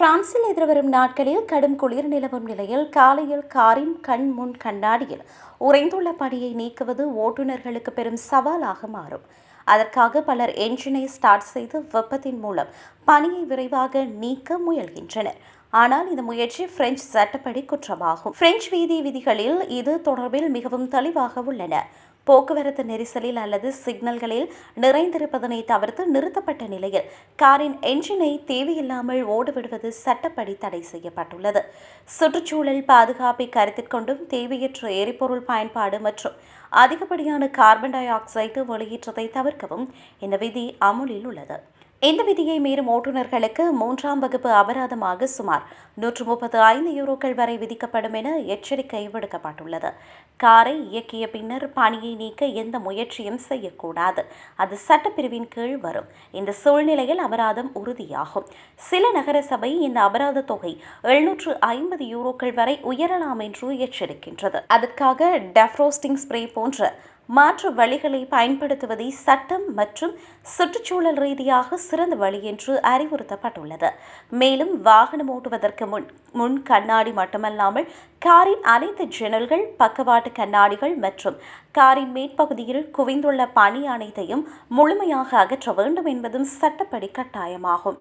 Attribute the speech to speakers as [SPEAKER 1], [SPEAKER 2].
[SPEAKER 1] பிரான்சில் எதிர்வரும் நாட்களில் கடும் குளிர் நிலவும் நிலையில் காலையில் காரின் கண் முன் கண்ணாடியில் உறைந்துள்ள பணியை நீக்குவது ஓட்டுநர்களுக்கு பெரும் சவாலாக மாறும். அதற்காக பலர் என்ஜினை ஸ்டார்ட் செய்து வெப்பத்தின் மூலம் பணியை விரைவாக நீக்க முயல்கின்றனர். ஆனால் இந்த முயற்சி பிரெஞ்சு சட்டப்படி குற்றமாகும். பிரெஞ்சு வீதி விதிகளில் இது தொடர்பில் மிகவும் தெளிவாக உள்ளன. போக்குவரத்து நெரிசலில் அல்லது சிக்னல்களில் நிறைந்திருப்பதனை தவிர்த்து நிறுத்தப்பட்ட நிலையில் காரின் என்ஜினை தேவையில்லாமல் ஓடவிடுவது சட்டப்படி தடை செய்யப்பட்டுள்ளது. சுற்றுச்சூழல் பாதுகாப்பை கருத்தில் கொண்டும் தேவையற்ற எரிபொருள் பயன்பாடு மற்றும் அதிகப்படியான கார்பன் டை ஆக்சைடு வெளியேற்றத்தை தவிர்க்கவும் இந்த விதி அமுலில் உள்ளது. இந்த விதியை மீறும் ஓட்டுநர்களுக்கு மூன்றாம் வகுப்பு அபராதமாக சுமார் நூற்று முப்பத்து ஐந்து யூரோக்கள் வரை விதிக்கப்படும் என எச்சரிக்கை விடுக்கப்பட்டுள்ளது. காரை இயக்கிய பின்னர் பணியை நீக்க எந்த முயற்சியும் செய்யக்கூடாது. அது சட்டப்பிரிவின் கீழ் வரும். இந்த சூழ்நிலையில் அபராதம் உறுதியாகும். சில நகர சபை இந்த அபராத தொகை எழுநூற்று ஐம்பது யூரோக்கள் வரை உயரலாம் என்று எச்சரிக்கின்றது. அதற்காக டெஃப்ரோஸ்டிங் ஸ்ப்ரே போன்ற மாற்று வழிகளை பயன்படுத்துவதை சட்டம் மற்றும் சுற்றுச்சூழல் ரீதியாக சிறந்த வழி என்று அறிவுறுத்தப்பட்டுள்ளது. மேலும் வாகனம் ஓட்டுவதற்கு முன் முன் கண்ணாடி மட்டுமல்லாமல் காரின் அனைத்து ஜன்னல்கள் பக்கவாட்டு கண்ணாடிகள் மற்றும் காரின் மேற்பகுதியில் குவிந்துள்ள பனி அனைத்தையும் முழுமையாக அகற்ற வேண்டும் என்பதும் சட்டப்படி கட்டாயமாகும்.